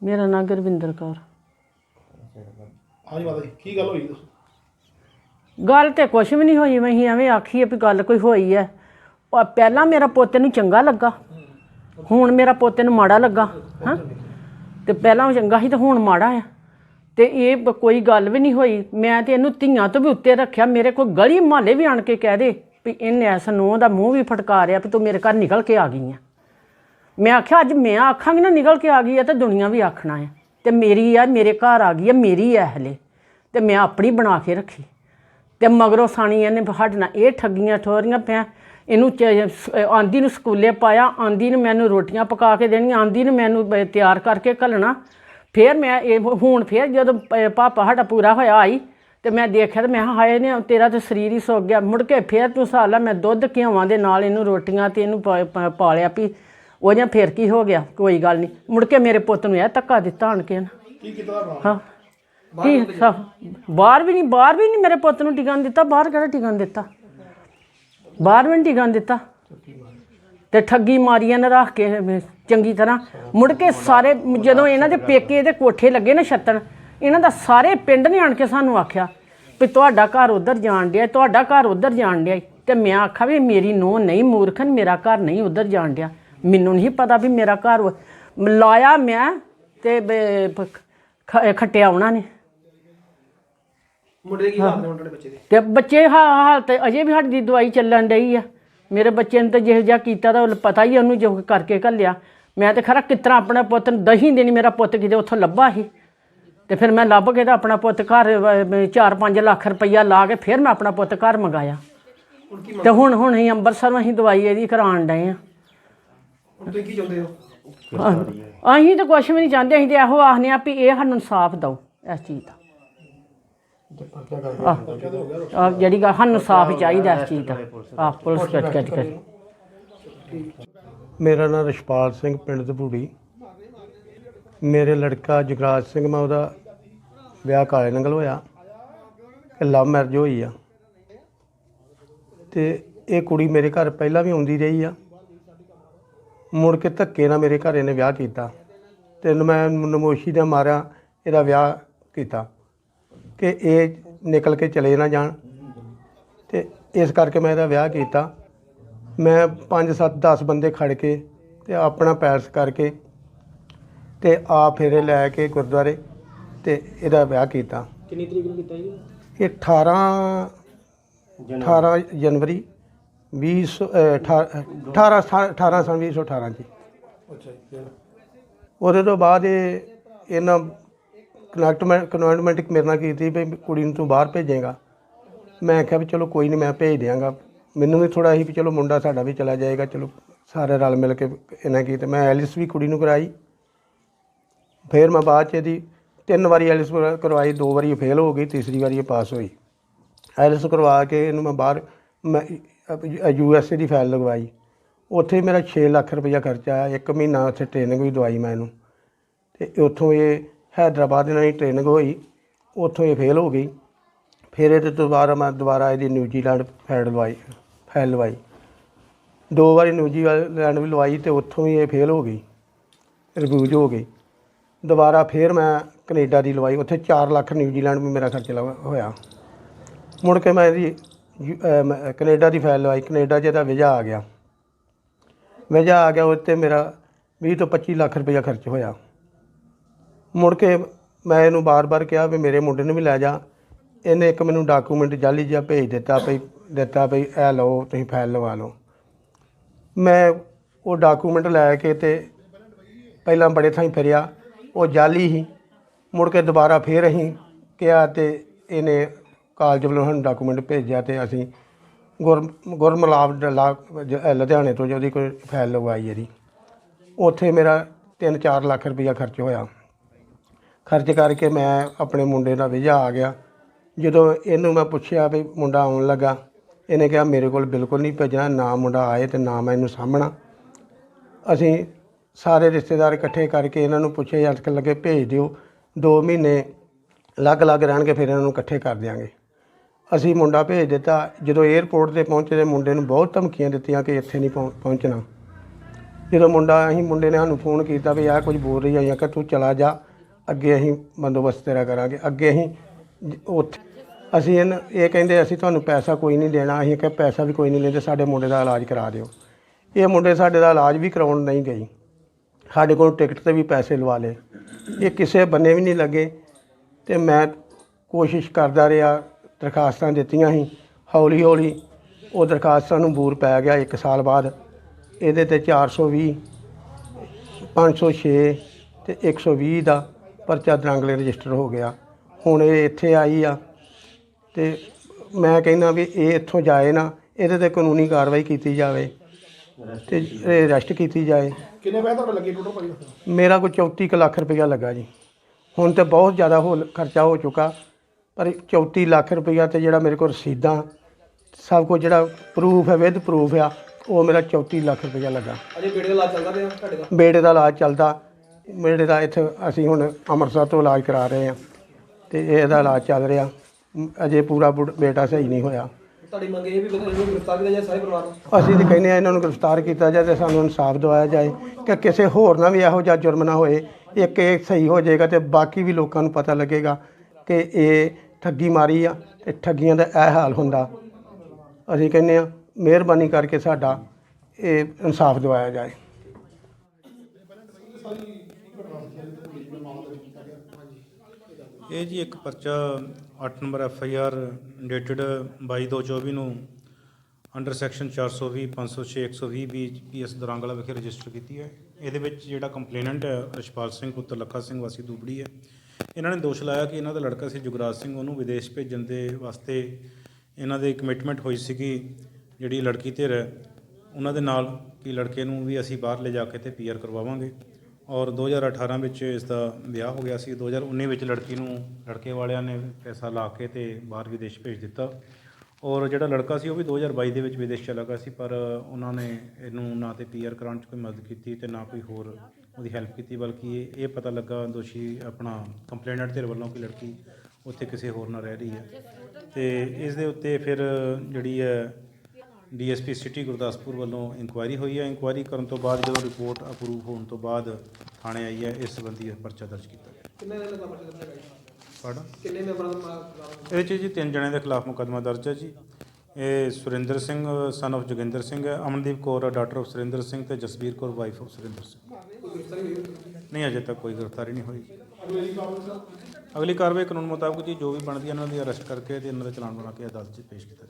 ਮੇਰਾ ਨਾਂ ਗੁਰਵਿੰਦਰ ਕੌਰ। ਹਾਂਜੀ ਮਾਤਾ ਜੀ ਕੀ ਗੱਲ ਹੋਈ ਦੱਸੋ। ਗੱਲ ਤੇ ਕੁਛ ਵੀ ਨਹੀਂ ਹੋਈ ਵਹੀਂ ਐਵੇਂ ਆਖੀਏ ਵੀ ਗੱਲ ਕੋਈ ਹੋਈ ਐ। ਉਹ ਪਹਿਲਾਂ ਮੇਰਾ ਪੋਤੇ ਨੂੰ ਚੰਗਾ ਲੱਗਾ ਹੁਣ ਮੇਰਾ ਪੋਤੇ ਨੂੰ ਮਾੜਾ ਲੱਗਾ ਹਾਂ? ਤੇ ਪਹਿਲਾਂ ਉਹ ਚੰਗਾ ਸੀ ਤੇ ਹੁਣ ਮਾੜਾ ਆ। ਤੇ ਇਹ ਬ- ਕੋਈ ਗੱਲ ਵੀ ਨਹੀਂ ਹੋਈ ਮੈਂ ਤੇ ਇਹਨੂੰ ਧੀਆਂ ਤੋਂ ਵੀ ਉੱਤੇ ਰੱਖਿਆ ਮੇਰੇ ਕੋਲ ਗਲੀ ਮਹੱਲੇ ਵੀ ਆਣ ਕੇ ਕਹਿ ਦੇ ਵੀ ਇਹਨੇ ਐਸ ਨੂੰ ਦਾ ਮੂੰਹ ਵੀ ਫਟਕਾਰਿਆ ਵੀ ਤੂੰ ਮੇਰੇ ਘਰ ਨਿਕਲ ਕੇ ਆ ਗਈ ਆ। ਮੈਂ ਆਖਿਆ, ਅੱਜ ਮੈਂ ਆਖਾਂਗੀ ਨਾ ਨਿਕਲ ਕੇ ਆ ਗਈ ਆ ਤੇ ਦੁਨੀਆ ਵੀ ਆਖਣਾ ਹੈ। ਤੇ ਮੇਰੀ ਆ, ਮੇਰੇ ਘਰ ਆ ਗਈ ਆ ਮੇਰੀ ਐ ਹਲੇ। ਤੇ ਮੈਂ ਆਪਣੀ ਬਣਾ ਕੇ ਰੱਖੀ। ਤੇ ਮਗਰੋਂ ਸਾਣੀ ਇਹਨੇ ਸਾਡੇ ਨਾਲ ਇਹ ਠੱਗੀਆਂ ਠੋਰੀਆਂ ਪਿਆ ਇਹਨੂੰ ਚ- ਸ- ਆਂਦੀ ਨੂੰ ਸਕੂਲੇ ਪਾਇਆ, ਆਂਦੀ ਨੂੰ ਮੈਨੂੰ ਰੋਟੀਆਂ ਪਕਾ ਕੇ ਦੇਣੀਆਂ, ਆਂਦੀ ਨੂੰ ਮੈਨੂੰ ਤਿਆਰ ਕਰਕੇ ਘੱਲਣਾ। ਫਿਰ ਮੈਂ ਇਹ ਹੁਣ ਫਿਰ ਜਦੋਂ ਪ- ਪਾਪਾ ਸਾਡਾ ਪੂਰਾ ਹੋਇਆ, ਆਈ, ਤੇ ਮੈਂ ਦੇਖਿਆ ਤੇ ਮੈਂ ਕਿਹਾ, ਹਾਏ ਨੇ ਤੇਰਾ ਤੇ ਸਰੀਰ ਹੀ ਸੁੱਕ ਗਿਆ। ਮੁੜ ਕੇ ਫਿਰ ਤੂੰ ਸਾਲਾ ਮੈਂ ਦੁੱਧ ਘਿਓਵਾਂ ਦੇ ਨਾਲ ਇਹਨੂੰ ਰੋਟੀਆਂ ਤੇ ਇਹਨੂੰ ਪਾਲਿਆ ਵੀ ਉਹ ਜਾਂ ਫਿਰ ਕੀ ਹੋ ਗਿਆ? ਕੋਈ ਗੱਲ ਨਹੀਂ ਮੁੜ ਕੇ ਮੇਰੇ ਪੁੱਤ ਨੂੰ ਇਹ ਧੱਕਾ ਦਿੱਤਾ ਆਣ ਕੇ ਨਾ। ਕੀ ਕੀਤਾ ਭਰਾ? ਹਾਂ। ਕੀ ਬਾਹਰ ਵੀ ਨਹੀਂ ਬਾਹਰ ਵੀ ਨਹੀਂ ਮੇਰੇ ਪੁੱਤ ਨੂੰ ਟਿਕਣ ਦਿੱਤਾ। ਬਾਹਰ ਕਿਹੜਾ ਟਿਕਣ ਦਿੱਤਾ? ਬਾਹਰ ਵੀ ਨਹੀਂ ਟਿਕਣ ਦਿੱਤਾ। ਤੇ ਠੱਗੀ ਮਾਰੀਆਂ ਨੇ ਰੱਖ ਕੇ ਚੰਗੀ ਤਰ੍ਹਾਂ। ਮੁੜ ਕੇ ਸਾਰੇ ਜਦੋਂ ਇਹਨਾਂ ਦੇ ਪੇਕੇ ਦੇ ਕੋਠੇ ਲੱਗੇ ਨਾ ਛੱਤਣ ਇਹਨਾਂ ਦਾ ਸਾਰੇ ਪਿੰਡ ਨੇ ਆਣ ਕੇ ਸਾਨੂੰ ਆਖਿਆ ਵੀ ਤੁਹਾਡਾ ਘਰ ਉਧਰ ਜਾਣ ਡਿਆ ਤੁਹਾਡਾ ਘਰ ਉਧਰ ਜਾਣ ਡਿਆ ਤੇ ਮੈਂ ਆਖਿਆ ਵੀ ਮੇਰੀ ਨੂੰਹ ਨਹੀਂ ਮੂਰਖਨ ਮੇਰਾ ਘਰ ਨਹੀਂ ਉਧਰ ਜਾਣ ਡਿਆ। ਮੈਨੂੰ ਨਹੀਂ ਪਤਾ ਵੀ ਮੇਰਾ ਘਰ ਉਹ- ਲਾਇਆ ਮੈਂ ਤੇ ਬ- ਖ- ਖੱਟਿਆ ਉਹਨਾਂ ਨੇ। ਮੁੰਡੇ ਦੇ ਕੀ ਹਾਲ ਨੇ ਹੁਣ ਤੁਹਾਡੇ ਬੱਚੇ ਦੇ? ਤੇ ਬੱਚੇ ਹਾ- ਹਾਲਤ ਅਜੇ ਵੀ ਸਾਡੀ ਦਵਾਈ ਚੱਲਣ ਡਈ ਆ। ਮੇਰੇ ਬੱਚੇ ਨੇ ਤਾਂ ਜਿਹੋ ਜਿਹਾ ਕੀਤਾ ਤਾਂ ਪਤਾ ਹੀ ਆ ਉਹਨੂੰ ਜੋ ਕਰਕੇ ਘੱਲਿਆ। ਮੈਂ ਤੇ ਖਰਾ ਕਿਤਰਾ ਆਪਣਾ ਪੁੱਤ ਨੂੰ ਦਹੀਂ ਦੇਣੀ ਮੇਰਾ ਪੁੱਤ ਕਿਤੇ ਉੱਥੋਂ ਲੱਭਾ ਸੀ। ਤੇ ਫਿਰ ਮੈਂ ਲੱਭ ਕੇ ਤਾਂ ਆਪਣਾ ਪੁੱਤ ਘਰ 4-5 ਲੱਖ ਰੁਪਈਆ ਲਾ ਕੇ ਫਿਰ ਮੈਂ ਆਪਣਾ ਪੁੱਤ ਘਰ ਮੰਗਾਇਆ। ਹੁਣ ਕੀ ਤੇ ਹੁਣ ਹੁਣ ਅਸੀਂ ਅੰਮ੍ਰਿਤਸਰੋਂ ਅਸੀਂ ਦਵਾਈ ਇਹਦੀ ਕਰਾਉਣ ਡਏ ਆ। ਹੁਣ ਤੁਸੀਂ ਕੀ ਚਾਹੁੰਦੇ ਹੋ? ਅਸੀਂ ਤਾਂ ਕੁਝ ਵੀ ਨਹੀਂ ਚਾਹੁੰਦੇ ਅਸੀਂ ਤੇ ਇਹੋ ਆਖਨੇ ਆ ਵੀ ਇਹ ਸਾਨੂੰ ਇਨਸਾਫ ਦਿਓ ਇਸ ਚੀਜ਼ ਦਾ। ਆਹ ਜਿਹੜੀ ਗੱਲ ਸਾਨੂੰ ਸਾਫ਼ ਚਾਹੀਦਾ ਇਸ ਚੀਜ਼ ਦਾ। ਆਹ ਪੁਲਿਸ ਕੱਟ ਕੱਟ ਕਰ। ਮੇਰਾ ਨਾਮ ਰਸ਼ਪਾਲ ਸਿੰਘ ਪਿੰਡ ਦਪੂੜੀ ਮੇਰੇ ਲੜਕਾ ਜਗਰਾਜ ਸਿੰਘ ਮੈਂ ਉਹਦਾ ਵਿਆਹ ਕਾਲੇ ਨੰਗਲ ਹੋਇਆ ਕਿ ਲਵ ਮੈਰਿਜ ਹੋਈ ਆ। ਤੇ ਇਹ ਕੁੜੀ ਮੇਰੇ ਘਰ ਪਹਿਲਾਂ ਵੀ ਆਉਂਦੀ ਰਹੀ ਆ। ਮੁੜ ਕੇ ਧੱਕੇ ਨਾਲ ਮੇਰੇ ਘਰ ਇਹਨੇ ਵਿਆਹ ਕੀਤਾ ਤੇ ਮੈਂ ਨਮੋਸ਼ੀ ਦਾ ਮਾਰਿਆ ਇਹਦਾ ਵਿਆਹ ਕੀਤਾ ਕਿ ਇਹ ਨਿਕਲ ਕੇ ਚਲੇ ਨਾ ਜਾਣ। ਤੇ ਇਸ ਕਰਕੇ ਮੈਂ ਇਹਦਾ ਵਿਆਹ ਕੀਤਾ। ਮੈਂ 5 7 10 ਬੰਦੇ ਖੜ ਕੇ ਤੇ ਆਪਣਾ ਪੈਲਸ ਕਰਕੇ ਤੇ ਆ ਫੇਰੇ ਲੈ ਕੇ ਗੁਰਦੁਆਰੇ ਤੇ ਇਹਦਾ ਵਿਆਹ ਕੀਤਾ। ਕਿੰਨੀ ਤਰੀਕ ਨੂੰ ਕੀਤਾ ਜੀ? ਇਹ 18 18 ਜਨਵਰੀ 20 18 18 18 ਸਨ 2018 ਚ ਅੱਛਾ ਜੀ ਉਹਦੇ ਤੋਂ ਬਾਅਦ ਇਹ ਇਹਨਾਂ ਕਨੈਕਟਮੈਂਟ ਕਨਵੈਂਟਮੈਂਟ ਮੇਰੇ ਨਾਲ ਕੀਤੀ ਵੀ ਕੁੜੀ ਨੂੰ ਤੂੰ ਬਾਹਰ ਭੇਜੇਗਾ। ਮੈਂ ਕਿਹਾ ਵੀ ਚਲੋ ਕੋਈ ਨਹੀਂ ਮੈਂ ਭੇਜ ਦਿਆਂਗਾ। ਮੈਨੂੰ ਵੀ ਥੋੜਾ ਸੀ ਵੀ ਚਲੋ ਮੁੰਡਾ ਸਾਡਾ ਵੀ ਚਲਾ ਜਾਏਗਾ ਚਲੋ ਸਾਰੇ ਰਲ ਮਿਲ ਕੇ ਇਹਨਾਂ ਕੀ ਤੇ ਮੈਂ ਐਲਿਸ ਵੀ ਕੁੜੀ ਨੂੰ ਕਰਾਈ। ਫਿਰ ਮੈਂ ਬਾਅਦ ਚ ਇਹਦੀ ਤਿੰਨ ਵਾਰੀ ਐਲਿਸ ਕਰਵਾਈ ਦੋ ਵਾਰੀ ਫੇਲ ਹੋ ਗਈ ਤੀਸਰੀ ਵਾਰੀ ਇਹ ਪਾਸ ਹੋਈ। ਐਲਿਸ ਕਰਵਾ ਕੇ ਇਹਨੂੰ ਮੈਂ ਬਾਹਰ ਮੈਂ ਯੂ ਐਸ ਏ ਦੀ ਫਾਈਲ ਲਗਵਾਈ। ਉੱਥੇ ਮੇਰਾ 6 ਲੱਖ ਰੁਪਈਆ ਖਰਚਾ ਆਇਆ। ਇੱਕ ਮਹੀਨਾ ਉੱਥੇ ਟ੍ਰੇਨਿੰਗ ਵੀ ਦਵਾਈ ਮੈਂ ਇਹਨੂੰ। ਤੇ ਉੱਥੋਂ ਇਹ ਹੈਦਰਾਬਾਦ ਇਹਨਾਂ ਦੀ ਟ੍ਰੇਨਿੰਗ ਹੋਈ। ਉੱਥੋਂ ਇਹ ਫੇਲ ਹੋ ਗਈ। ਫਿਰ ਇਹਦੇ ਦੁਬਾਰਾ ਮੈਂ ਦੁਬਾਰਾ ਇਹਦੀ ਨਿਊਜ਼ੀਲੈਂਡ ਫਾਈਲ ਲਵਾਈ ਫਾਈਲ ਲਵਾਈ। ਦੋ ਵਾਰੀ ਨਿਊਜ਼ੀਲੈਂਡ ਵੀ ਲਵਾਈ ਤੇ ਉੱਥੋਂ ਵੀ ਇਹ ਫੇਲ ਹੋ ਗਈ। ਰਿਵਿਊਜ ਹੋ ਗਈ। ਦੁਬਾਰਾ ਫਿਰ ਮੈਂ ਕੈਨੇਡਾ ਦੀ ਲਵਾਈ। ਉੱਥੇ 4 ਲੱਖ ਨਿਊਜ਼ੀਲੈਂਡ ਵੀ ਮੇਰਾ ਖਰਚ ਲਵਾ ਹੋਇਆ। ਮੁੜ ਕੇ ਮੈਂ ਇਹਦੀ ਯੂ- ਅਹ ਮੈਂ ਕੈਨੇਡਾ ਦੀ ਫਾਈਲ ਲਵਾਈ, ਕੈਨੇਡਾ 'ਚ ਇਹਦਾ ਵੀਜ਼ਾ ਆ ਗਿਆ। ਵੀਜ਼ਾ ਆ ਗਿਆ ਉਹ 'ਤੇ ਮੇਰਾ 20 ਤੋਂ 25 ਲੱਖ ਰੁਪਇਆ ਖਰਚ ਹੋਇਆ। ਮੁੜ ਕੇ ਮੈਂ ਇਹਨੂੰ ਬਾਰ-ਬਾਰ ਕਿਹਾ ਵੀ ਮੇਰੇ ਮੁੰਡੇ ਨੂੰ ਵੀ ਲੈ ਜਾ। ਇਹਨੇ ਇੱਕ ਮੈਨੂੰ ਡਾਕੂਮੈਂਟ ਜਾਲੀ ਜਿਹਾ ਭੇਜ ਦਿੱਤਾ ਭਈ ਦਿੱਤਾ ਭਈ ਇਹ ਲਓ, ਤੁਸੀਂ ਫਾਈਲ ਲਵਾ ਲਓ। ਮੈਂ ਉਹ ਡਾਕੂਮੈਂਟ ਲੈ ਕੇ ਤੇ ਪਹਿਲਾਂ ਬੜੇ ਥਾਈਂ ਫਿਰਿਆ, ਉਹ ਜਾਲੀ ਹੀ ਮੁੜ ਕੇ ਦੁਬਾਰਾ ਫੇਰ ਅਸੀਂ ਕਿਹਾ ਤੇ ਇਹਨੇ ਕਾਲਜ ਵੱਲੋਂ ਸਾਨੂੰ ਡਾਕੂਮੈਂਟ ਭੇਜਿਆ ਤੇ ਅਸੀਂ ਗੁਰ ਗੁਰਮਲਾਬ ਡਲਾ ਜ- ਲੁਧਿਆਣੇ ਤੋਂ ਜਿਹਦੀ ਕੋਈ ਫਾਈਲ ਲਗਵਾਈ ਇਹਦੀ। ਉੱਥੇ ਮੇਰਾ 3-4 ਲੱਖ ਰੁਪਈਆ ਖਰਚ ਹੋਇਆ। ਖਰਚ ਕਰਕੇ ਮੈਂ ਆਪਣੇ ਮੁੰਡੇ ਦਾ ਵੀਜ਼ਾ ਆ ਗਿਆ। ਜਦੋਂ ਇਹਨੂੰ ਮੈਂ ਪੁੱਛਿਆ ਵੀ ਮੁੰਡਾ ਆਉਣ ਲੱਗਾ, ਇਹਨੇ ਕਿਹਾ, ਮੇਰੇ ਕੋਲ ਬਿਲਕੁਲ ਨਹੀਂ ਭੇਜਣਾ, ਨਾ ਮੁੰਡਾ ਆਏ ਤੇ ਨਾ ਮੈਂ ਇਹਨੂੰ ਸਾਂਭਣਾ। ਅਸੀਂ ਸਾਰੇ ਰਿਸ਼ਤੇਦਾਰ ਇਕੱਠੇ ਕਰਕੇ ਇਹਨਾਂ ਨੂੰ ਪੁੱਛਿਆ ਜਦ ਤੱਕ ਲੱਗੇ ਭੇਜ ਦਿਓ 2 ਮਹੀਨੇ ਅਲੱਗ-ਅਲੱਗ ਰਹਿਣਗੇ, ਫਿਰ ਇਹਨਾਂ ਨੂੰ ਇਕੱਠੇ ਕਰ ਦਿਆਂਗੇ। ਅਸੀਂ ਮੁੰਡਾ ਭੇਜ ਦਿੱਤਾ। ਜਦੋਂ 에ਅਰਪੋਰਟ ਤੇ ਪਹੁੰਚੇ ਤੇ ਮੁੰਡੇ ਨੂੰ ਬਹੁਤ ਧਮਕੀਆਂ ਦਿੱਤੀਆਂ ਕਿ ਇੱਥੇ ਨਹੀਂ ਪਹੁੰ- ਪਹੁੰਚਣਾ। ਜਦੋਂ ਮੁੰਡਾ, ਅਸੀਂ ਮੁੰਡੇ ਨੇ ਸਾਨੂੰ ਫੋਨ ਕੀਤਾ ਵੀ ਆਹ ਕੁਝ ਬੋਲ ਰਹੀ ਆ, ਜਾਂ ਕਿ ਤੂੰ ਚਲਾ ਜਾ। ਅੱਗੇ ਅਸੀਂ ਬੰਦੋਬਸਤ ਤੇਰਾ ਕਰਾਂਗੇ। ਅੱਗੇ ਅਸੀਂ ਜ- ਉੱਥੇ ਅਸੀਂ ਇਹਨ- ਇਹ ਕਹਿੰਦੇ, ਅਸੀਂ ਤੁਹਾਨੂੰ ਪੈਸਾ ਕੋਈ ਨਹੀਂ ਦੇਣਾ। ਅਸੀਂ ਕਿ ਪੈਸਾ ਵੀ ਕੋਈ ਨਹੀਂ ਲੈਂਦੇ, ਸਾਡੇ ਮੁੰਡੇ ਦਾ ਇਲਾਜ ਕਰਾ ਦਿਓ। ਇਹ ਮੁੰਡੇ ਸਾਡੇ ਦਾ ਇਲਾਜ ਵੀ ਕਰਾਉਣ ਨਹੀਂ ਗਈ ਸਾਡੇ ਕੋਲ ਟਿਕਟ ਤੇ ਵੀ ਪੈਸੇ ਲਵਾ ਲਏ। ਇਹ ਕਿਸੇ ਬੰਨੇ ਵੀ ਨਹੀਂ ਲੱਗੇ। ਤੇ ਮੈਂ ਕੋਸ਼ਿਸ਼ ਕਰਦਾ ਰਿਹਾ। ਦਰਖਾਸਤਾਂ ਦਿੱਤੀਆਂ ਸੀ। ਹੌਲੀ ਹੌਲੀ ਉਹ ਦਰਖਾਸਤਾਂ ਨੂੰ ਬੂਰ ਪੈ ਗਿਆ 1 ਸਾਲ ਬਾਅਦ। ਇਹਦੇ ਤੇ 420 506 ਤੇ 120 ਦਾ ਪਰਚਾ ਦਰੰਗਲੇ ਰਜਿਸਟਰ ਹੋ ਗਿਆ। ਹੁਣ ਇਹ ਇੱਥੇ ਆਈ ਆ ਤੇ ਮੈਂ ਕਹਿੰਦਾ ਵੀ ਇਹ ਇੱਥੋਂ ਜਾਏ ਨਾ ਇਹਦੇ ਤੇ ਕਾਨੂੰਨੀ ਕਾਰਵਾਈ ਕੀਤੀ ਜਾਵੇ ਤੇ ਇਹ ਅਰੈਸਟ ਕੀਤੀ ਜਾਏ। ਕਿੰਨੇ ਪੈਸੇ ਤੁਹਾਡੇ ਲੱਗੇ ਟੋਟਲ ਭਾਈ? ਮੇਰਾ ਕੋਈ 34 ਕੁ ਲੱਖ ਰੁਪਇਆ ਲੱਗਾ ਜੀ। ਹੁਣ ਤੇ ਬਹੁਤ ਜ਼ਿਆਦਾ ਹੋ ਖਰਚਾ ਹੋ ਚੁੱਕਾ। ਪਰ 34 ਲੱਖ ਰੁਪਇਆ ਤੇ ਜਿਹੜਾ ਮੇਰੇ ਕੋਲ ਰਸੀਦਾਂ ਸਭ ਕੁਝ ਜਿਹੜਾ ਪ੍ਰੂਫ ਹੈ ਵਿਦ ਪ੍ਰੂਫ ਆ ਉਹ ਮੇਰਾ 34 ਲੱਖ ਰੁਪਇਆ ਲੱਗਾ। ਅਜੇ ਬੇੜੇ ਦਾ ਇਲਾਜ ਚੱਲਦਾ ਪਿਆ ਤੁਹਾਡੇ ਦਾ? ਬੇਟੇ ਦਾ ਇਲਾਜ ਚੱਲਦਾ। ਬੇਟੇ ਦਾ ਇੱਥੇ ਅਸੀਂ ਹੁਣ ਅੰਮ੍ਰਿਤਸਰ ਤੋਂ ਇਲਾਜ ਕਰਾ ਰਹੇ ਹਾਂ ਤੇ ਇਹਦਾ ਇਲਾਜ ਚੱਲ ਰਿਹਾ। ਅਜੇ ਪੂਰਾ ਬੁੜ- ਬੇਟਾ ਸਹੀ ਨਹੀਂ ਹੋਇਆ। ਤੁਹਾਡੀ ਮੰਗ ਇਹ ਵੀ ਬੰਦੇ ਨੂੰ ਗ੍ਰਿਫਤਾਰ ਕੀਤਾ ਜਾਏ ਸਾਰੇ ਪਰਿਵਾਰ ਨੂੰ? ਅਸੀਂ ਤਾਂ ਕਹਿੰਦੇ ਆ ਇਹਨਾਂ ਨੂੰ ਗ੍ਰਿਫਤਾਰ ਕੀਤਾ ਜਾਏ ਤੇ ਸਾਨੂੰ ਇਨਸਾਫ ਦਿਵਾਇਆ ਜਾਏ ਕਿ ਕਿਸੇ ਹੋਰ ਨਾਲ ਵੀ ਇਹੋ ਜਿਹਾ ਜੁਰਮ ਨਾ ਹੋਏ। ਇੱਕ ਇਹ ਸਹੀ ਹੋ ਜਾਏਗਾ ਤੇ ਬਾਕੀ ਵੀ ਲੋਕਾਂ ਨੂੰ ਪਤਾ ਲੱਗੇਗਾ ਕਿ ਇਹ ਠੱਗੀ ਮਾਰੀ ਆ ਤੇ ਠੱਗੀਆਂ ਦਾ ਇਹ ਹਾਲ ਹੁੰਦਾ। ਅਸੀਂ ਕਹਿੰਦੇ ਆ ਮਿਹਰਬਾਨੀ ਕਰਕੇ ਸਾਡਾ ਇਹ ਇਨਸਾਫ ਦਿਵਾਇਆ ਜਾਏ। ਇਹ ਜੀ ਇੱਕ ਪਰਚਾ 8 number F I R dated 22/2/24 ਨੂੰ under section 420 506 120 B PS Darangla ਵਿਖੇ ਰਜਿਸਟਰ ਕੀਤੀ ਹੈ। ਇਹਦੇ ਵਿੱਚ ਜਿਹੜਾ ਕੰਪਲੇਨੈਂਟ ਹੈ ਰਸ਼ਪਾਲ ਸਿੰਘ ਪੁੱਤਰ, ਲੱਖਾ ਸਿੰਘ ਵਾਸੀ ਦੂਬੜੀ ਹੈ। ਇਹਨਾਂ ਨੇ ਦੋਸ਼ ਲਾਇਆ ਕਿ ਇਹਨਾਂ ਦਾ ਲੜਕਾ ਸੀ ਜੁਗਰਾਜ ਸਿੰਘ, ਉਹਨੂੰ ਵਿਦੇਸ਼ ਭੇਜਣ ਦੇ ਵਾਸਤੇ ਇਹਨਾਂ ਦੇ ਕਮਿਟਮੈਂਟ ਹੋਈ ਸੀਗੀ ਜਿਹੜੀ ਲੜਕੀ ਧਿਰ ਹੈ ਉਹਨਾਂ ਦੇ ਨਾਲ ਕਿ ਲੜਕੇ ਨੂੰ ਵੀ ਅਸੀਂ ਬਾਹਰ ਲੈ ਜਾ ਕੇ ਤੇ ਪੀਆਰ ਕਰਵਾਵਾਂਗੇ। ਔਰ 2018 ਵਿੱਚ ਇਸ ਦਾ ਵਿਆਹ ਹੋ ਗਿਆ ਸੀ 2019 ਵਿੱਚ ਲੜਕੀ ਨੂੰ, ਲੜਕੇ ਵਾਲਿਆਂ ਨੇ ਪੈਸਾ ਲਾ ਕੇ ਤੇ ਬਾਹਰ ਵਿਦੇਸ਼ ਭੇਜ ਦਿੱਤਾ। ਔਰ ਜਿਹੜਾ ਲੜਕਾ ਸੀ, ਉਹ ਵੀ 2022 ਦੇ ਵਿੱਚ ਵਿਦੇਸ਼ ਚਲਾ ਗਿਆ ਸੀ, ਪਰ ਉਹਨਾਂ ਨੇ ਇਹਨੂੰ ਨਾ ਤੇ ਪੀਆਰ ਕਰਾਉਣ 'ਚ ਕੋਈ ਮਦਦ ਕੀਤੀ ਤੇ ਨਾ ਕੋਈ ਹੋਰ ਉਹਦੀ ਹੈਲਪ ਕੀਤੀ, ਬਲਕਿ ਇਹ ਇਹ ਪਤਾ ਲੱਗਾ ਦੋਸ਼ੀ ਆਪਣਾ ਕੰਪਲੇਨੈਂਟ ਦੇ ਵੱਲੋਂ ਕਿ ਲੜਕੀ ਉੱਥੇ ਕਿਸੇ ਹੋਰ ਨਾਲ ਰਹਿ ਰਹੀ ਹੈ। ਤੇ ਇਸ ਦੇ ਉੱਤੇ ਫਿਰ ਜਿਹੜੀ ਹੈ ਡੀਐਸਪੀ ਸਿਟੀ ਗੁਰਦਾਸਪੁਰ ਵੱਲੋਂ ਇਨਕੁਆਇਰੀ ਹੋਈ ਹੈ। ਇਨਕੁਆਇਰੀ ਕਰਨ ਤੋਂ ਬਾਅਦ ਜਦੋਂ ਰਿਪੋਰਟ ਅਪਰੂਵ ਹੋਣ ਤੋਂ ਬਾਅਦ ਥਾਣੇ ਆਈ ਹੈ, ਇਸ ਸੰਬੰਧੀ ਪਰਚਾ ਦਰਜ ਕੀਤਾ ਗਿਆ। ਕਿੰਨੇ ਦਿਨ ਦਾ ਪਰਚਾ ਦਿੱਤਾ ਗਿਆ ਪੜ੍ਹ। ਕਿੰਨੇ ਮੈਂਬਰਾਂ ਦਾ ਖਿਲਾਫ ਇਹਦੇ 'ਚ ਜੀ ਤਿੰਨ ਜਣਿਆਂ ਦੇ ਖਿਲਾਫ ਮੁਕੱਦਮਾ ਦਰਜ ਹੈ ਜੀ। ਇਹ ਸੁਰਿੰਦਰ ਸਿੰਘ ਸਨ of ਜੋਗਿੰਦਰ ਸਿੰਘ ਹੈ ਅਮਨਦੀਪ ਕੌਰ ਡਾਟਰ ਆਫ ਸੁਰਿੰਦਰ ਸਿੰਘ ਤੇ ਜਸਬੀਰ ਕੌਰ ਵਾਈਫ ਆਫ ਸੁਰਿੰਦਰ ਸਿੰਘ। ਨਹੀਂ ਅਜੇ ਤੱਕ ਕੋਈ ਗ੍ਰਿਫਤਾਰੀ ਨਹੀਂ ਹੋਈ ਅਗਲੀ ਕਾਰਵਾਈ ਕਾਨੂੰਨ ਮੁਤਾਬਕ ਜੀ ਜੋ ਵੀ ਬਣਦੀ ਹੈ ਇਹਨਾਂ ਦੀ ਅਰੈਸਟ ਕਰਕੇ ਤੇ ਇਹਨਾਂ ਦਾ ਚਲਾਨ ਬਣਾ ਕੇ ਅਦਾਲਤ 'ਚ ਪੇਸ਼ ਕੀਤਾ।